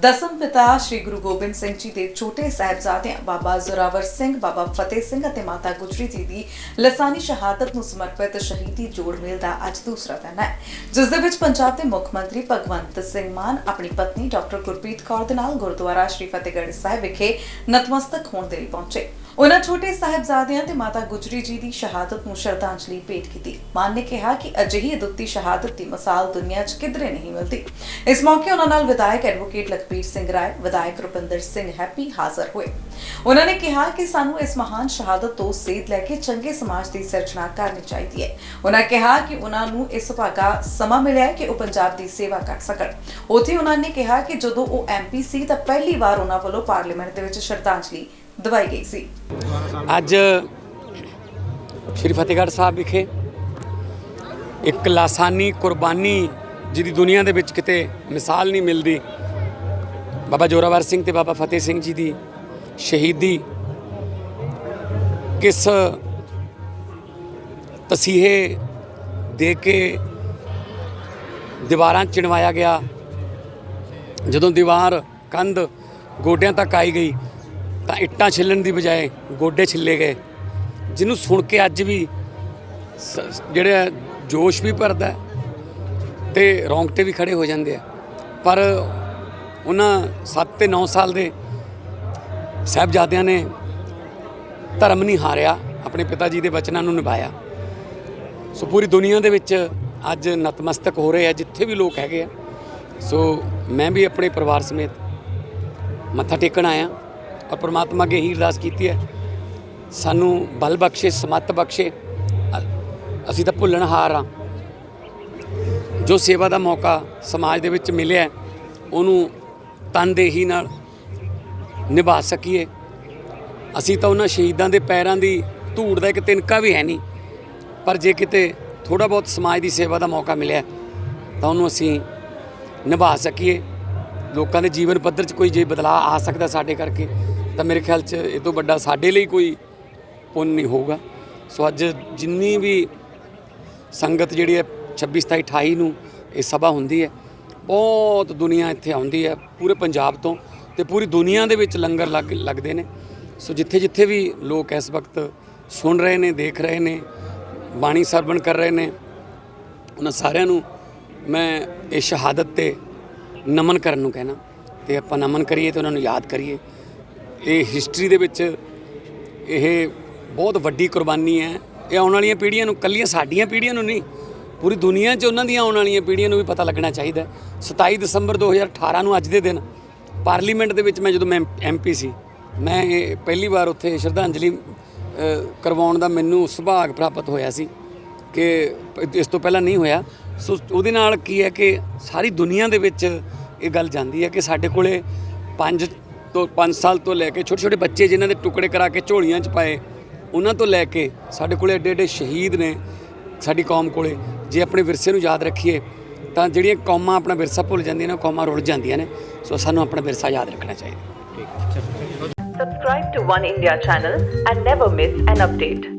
ਦਸਮ ਪਿਤਾ ਸ੍ਰੀ ਗੁਰੂ ਗੋਬਿੰਦ ਸਿੰਘ ਜੀ ਦੇ ਛੋਟੇ ਸਾਹਿਬਜ਼ਾਦਿਆਂ ਬਾਬਾ ਜ਼ੋਰਾਵਰ ਸਿੰਘ, ਬਾਬਾ ਫਤਿਹ ਸਿੰਘ ਅਤੇ ਮਾਤਾ ਗੁਜਰੀ ਜੀ ਦੀ ਲਸਾਨੀ ਸ਼ਹਾਦਤ ਨੂੰ ਸਮਰਪਿਤ ਸ਼ਹੀਦੀ ਜੋੜ ਮੇਲ ਦਾ ਅੱਜ ਦੂਸਰਾ ਦਿਨ ਹੈ। ਜਿਸ ਦੇ ਵਿੱਚ ਪੰਜਾਬ ਦੇ ਮੁੱਖ ਮੰਤਰੀ ਭਗਵੰਤ ਸਿੰਘ ਮਾਨ, ਆਪਣੀ ਪਤਨੀ ਡਾਕਟਰ ਗੁਰਪ੍ਰੀਤ ਕੌਰ ਦੇ ਨਾਲ ਗੁਰਦੁਆਰਾ ਸ੍ਰੀ ਫਤਿਹਗੜ੍ਹ ਸਾਹਿਬ ਵਿਖੇ ਨਤਮਸਤਕ ਹੋਣ ਦੇ ਲਈ ਪਹੁੰਚੇ। ਉਹਨਾਂ ਛੋਟੇ ਸਾਹਿਬਜ਼ਾਦਿਆਂ ਤੇ ਮਾਤਾ ਗੁਜਰੀ ਜੀ ਦੀ ਸ਼ਹਾਦਤ ਨੂੰ ਸ਼ਰਧਾਂਜਲੀ ਭੇਟ ਕੀਤੀ। ਮਾਨ ਨੇ ਕਿਹਾ ਕਿ ਅਜਿਹੀ ਅਦੁੱਤੀ ਸ਼ਹਾਦਤ ਦੀ ਮਿਸਾਲ ਦੁਨੀਆ 'ਚ ਕਿਧਰੇ ਨਹੀਂ ਮਿਲਦੀ। ਇਸ ਮੌਕੇ ਉਹਨਾਂ ਨਾਲ ਵਿਧਾਇਕ ਐਡਵੋਕੇਟ ਲਖਬੀਰ ਸਿੰਘ ਰਾਏ, ਵਿਧਾਇਕ ਰੁਪਿੰਦਰ ਸਿੰਘ ਹੈਪੀ ਹਾਜ਼ਰ ਹੋਏ। ਉਹਨਾਂ ਨੇ ਕਿਹਾ ਕਿ ਸਾਨੂੰ ਇਸ ਮਹਾਨ ਸ਼ਹਾਦਤ ਤੋਂ ਸੇਧ ਲੈ ਕੇ ਚੰਗੇ ਸਮਾਜ ਦੀ ਸਿਰਜਣਾ ਕਰਨੀ ਚਾਹੀਦੀ ਹੈ। ਉਹਨਾਂ ਕਿਹਾ ਕਿ ਉਹਨਾਂ ਨੂੰ ਇਸ ਭਾਗਾ ਸਮਾਂ ਮਿਲਿਆ ਕਿ ਉਹ ਪੰਜਾਬ ਦੀ ਸੇਵਾ ਕਰ ਸਕਣ। ਉੱਥੇ ਉਹਨਾਂ ਨੇ ਕਿਹਾ ਕਿ ਜਦੋਂ ਉਹ ਐਮਪੀ ਸੀ ਤਾਂ ਪਹਿਲੀ ਵਾਰ ਉਹਨਾਂ ਵੱਲੋਂ ਪਾਰਲੀਮੈਂਟ ਦੇ ਵਿੱਚ ਸ਼ਰਧਾਂਜਲੀ ਦਵਾਈ ਗਈ ਸੀ। ਅੱਜ ਸ਼੍ਰੀ ਫਤਿਹਗੜ੍ਹ ਸਾਹਿਬ ਵਿਖੇ ਇੱਕ ਲਾਸਾਨੀ ਕੁਰਬਾਨੀ ਜਿਹਦੀ ਦੁਨੀਆ ਦੇ ਵਿੱਚ ਕਿਤੇ ਮਿਸਾਲ ਨਹੀਂ ਮਿਲਦੀ, ਬਾਬਾ ਜੋਰਾਵਰ ਸਿੰਘ ਤੇ ਬਾਬਾ ਫਤਿਹ ਸਿੰਘ ਜੀ ਦੀ ਸ਼ਹੀਦੀ ਕਿਸ ਤਸੀਹੇ ਦੇ ਕੇ ਦੀਵਾਰਾਂ ਚਿਣਵਾਇਆ ਗਿਆ, ਜਦੋਂ ਦੀਵਾਰ ਕੰਧ ਗੋਡਿਆਂ ਤੱਕ ਆਈ ਗਈ ਤਾਂ ਇੱਟਾਂ ਛਿੱਲਣ ਦੀ ਬਜਾਏ ਗੋਡੇ ਛਿੱਲੇ ਗਏ। ਜਿਹਨੂੰ ਸੁਣ ਕੇ ਅੱਜ ਵੀ ਸ- ਜਿਹੜਾ ਜੋਸ਼ ਵੀ ਭਰਦਾ ਹੈ ਤੇ ਰੌਂਗਟੇ ਵੀ ਖੜੇ ਹੋ ਜਾਂਦੇ ਆ। ਪਰ ਉਹਨਾਂ 7 ਤੇ 9 ਸਾਲ ਦੇ ਸਾਹਿਬਜ਼ਾਦਿਆਂ ਨੇ ਧਰਮ ਨਹੀਂ ਹਾਰਿਆ, ਆਪਣੇ ਪਿਤਾ ਜੀ ਦੇ ਬਚਨਾਂ ਨੂੰ ਨਿਭਾਇਆ। ਸੋ ਪੂਰੀ ਦੁਨੀਆ ਦੇ ਵਿੱਚ ਅੱਜ ਨਤਮਸਤਕ ਹੋ ਰਹੇ ਆ, ਜਿੱਥੇ ਵੀ ਲੋਕ ਹੈਗੇ ਆ। ਸੋ ਮੈਂ ਵੀ ਆਪਣੇ ਪਰਿਵਾਰ ਸਮੇਤ ਮੱਥਾ ਟੇਕਣ ਆਇਆ। ਔਰ ਪ੍ਰਮਾਤਮਾ ਅੱਗੇ ਹੀ ਅਰਦਾਸ ਕੀਤੀ ਹੈ। ਸਾਨੂੰ ਬਲ ਬਖਸ਼ੇ, ਸਮੱਤ ਬਖਸ਼ੇ। ਅਸੀਂ ਤਾਂ ਭੁੱਲਣ ਹਾਰ ਆ ਜੋ ਸੇਵਾ ਦਾ ਮੌਕਾ ਸਮਾਜ ਦੇ ਵਿੱਚ ਮਿਲਿਆ ਉਹਨੂੰ ਤਨਦੇਹੀ ਨਾਲ ਨਿਭਾ ਸਕੀਏ। ਅਸੀਂ ਤਾਂ ਉਹਨਾਂ ਸ਼ਹੀਦਾਂ ਦੇ ਪੈਰਾਂ ਦੀ ਧੂੜ ਦਾ ਇੱਕ ਤਿਨਕਾ ਵੀ ਹੈ ਨਹੀਂ। ਪਰ ਜੇ ਕਿਤੇ ਥੋੜਾ ਬਹੁਤ ਸਮਾਜ ਦੀ ਸੇਵਾ ਦਾ ਮੌਕਾ ਮਿਲਿਆ ਤਾਂ ਉਹਨੂੰ ਅਸੀਂ ਨਿਭਾ ਸਕੀਏ। ਲੋਕਾਂ ਦੇ ਜੀਵਨ ਪੱਧਰ 'ਚ ਕੋਈ ਜੇ ਬਦਲਾਅ ਆ ਸਕਦਾ ਸਾਡੇ ਕਰਕੇ ਤਾਂ ਮੇਰੇ ਖਿਆਲ 'ਚ ਇਹ ਤੋਂ ਵੱਡਾ ਸਾਡੇ ਲਈ ਕੋਈ ਪੁੰਨ ਨਹੀਂ ਹੋਊਗਾ। ਸੋ ਅੱਜ ਜਿੰਨੀ ਵੀ ਸੰਗਤ ਜਿਹੜੀ ਹੈ 26 27 28 ਨੂੰ ਇਹ ਸਭਾ ਹੁੰਦੀ ਹੈ, ਬਹੁਤ ਦੁਨੀਆ ਇੱਥੇ ਆਉਂਦੀ ਹੈ, ਪੂਰੇ ਪੰਜਾਬ ਤੋਂ ਤੇ ਪੂਰੀ ਦੁਨੀਆ ਦੇ ਵਿੱਚ ਲੰਗਰ ਲੱਗ, ਲੱਗਦੇ ਨੇ। ਸੋ ਜਿੱਥੇ ਜਿੱਥੇ ਵੀ ਲੋਕ ਇਸ ਵਕਤ ਸੁਣ ਰਹੇ ਨੇ, ਦੇਖ ਰਹੇ ਨੇ, ਬਾਣੀ ਸਰਵਣ ਕਰ ਰਹੇ ਨੇ, ਉਹਨਾਂ ਸਾਰਿਆਂ ਨੂੰ ਮੈਂ ਇਹ ਸ਼ਹਾਦਤ ਤੇ ਨਮਨ ਕਰਨ ਨੂੰ ਕਹਿਣਾ। ਤੇ ਆਪਾਂ ਨਮਨ ਕਰੀਏ ਤੇ ਉਹਨਾਂ ਨੂੰ ਯਾਦ ਕਰੀਏ। ਇਹ ਹਿਸਟਰੀ ਦੇ ਵਿੱਚ ਇਹ ਬਹੁਤ ਵੱਡੀ ਕੁਰਬਾਨੀ ਹੈ ਇਹ ਆਉਣ ਵਾਲੀਆਂ ਪੀੜ੍ਹੀਆਂ ਨੂੰ, ਕੱਲੀਆਂ ਸਾਡੀਆਂ ਪੀੜ੍ਹੀਆਂ ਨੂੰ ਨਹੀਂ, ਪੂਰੀ ਦੁਨੀਆ 'ਚ ਉਹਨਾਂ ਦੀਆਂ ਆਉਣ ਵਾਲੀਆਂ ਪੀੜ੍ਹੀਆਂ ਨੂੰ ਵੀ ਪਤਾ ਲੱਗਣਾ ਚਾਹੀਦਾ ਹੈ। 27 ਦਸੰਬਰ 2018 ਨੂੰ ਅੱਜ ਦੇ ਦਿਨ ਪਾਰਲੀਮੈਂਟ ਦੇ ਵਿੱਚ ਮੈਂ ਜਦੋਂ ਮੈਂ ਐਮਪੀ ਸੀ, ਮੈਂ ਇਹ ਪਹਿਲੀ ਵਾਰ ਉੱਥੇ ਸ਼ਰਧਾਂਜਲੀ ਕਰਵਾਉਣ ਦਾ ਮੈਨੂੰ ਸੁਭਾਗ ਪ੍ਰਾਪਤ ਹੋਇਆ ਸੀ ਕਿ ਇਸ ਤੋਂ ਪਹਿਲਾਂ ਨਹੀਂ ਹੋਇਆ ਸੋ ਉਹਦੇ ਨਾਲ ਕੀ ਹੈ ਕਿ ਸਾਰੀ ਦੁਨੀਆ ਦੇ ਵਿੱਚ ਇਹ ਗੱਲ ਜਾਂਦੀ ਹੈ ਕਿ ਸਾਡੇ ਕੋਲੇ ਪੰਜ ਤੋਂ 5 ਸਾਲ ਤੋਂ ਲੈ ਕੇ ਛੋਟੇ ਛੋਟੇ ਬੱਚੇ ਜਿਨ੍ਹਾਂ ਦੇ ਟੁਕੜੇ ਕਰਾ ਕੇ ਝੋਲੀਆਂ 'ਚ ਪਾਏ, ਉਹਨਾਂ ਤੋਂ ਲੈ ਕੇ ਸਾਡੇ ਕੋਲੇ ਏਡੇ ਏਡੇ ਸ਼ਹੀਦ ਨੇ ਸਾਡੀ ਕੌਮ ਕੋਲੇ। ਜੇ ਆਪਣੇ ਵਿਰਸੇ ਨੂੰ ਯਾਦ ਰੱਖੀਏ, ਤਾਂ ਜਿਹੜੀਆਂ ਕੌਮਾਂ ਆਪਣਾ ਵਿਰਸਾ ਭੁੱਲ ਜਾਂਦੀਆਂ ਨੇ, ਉਹ ਕੌਮਾਂ ਰੁੱਲ ਜਾਂਦੀਆਂ ਨੇ। ਸੋ ਸਾਨੂੰ ਆਪਣਾ ਵਿਰਸਾ ਯਾਦ ਰੱਖਣਾ ਚਾਹੀਦਾ। Subscribe to One India channel and never miss an update.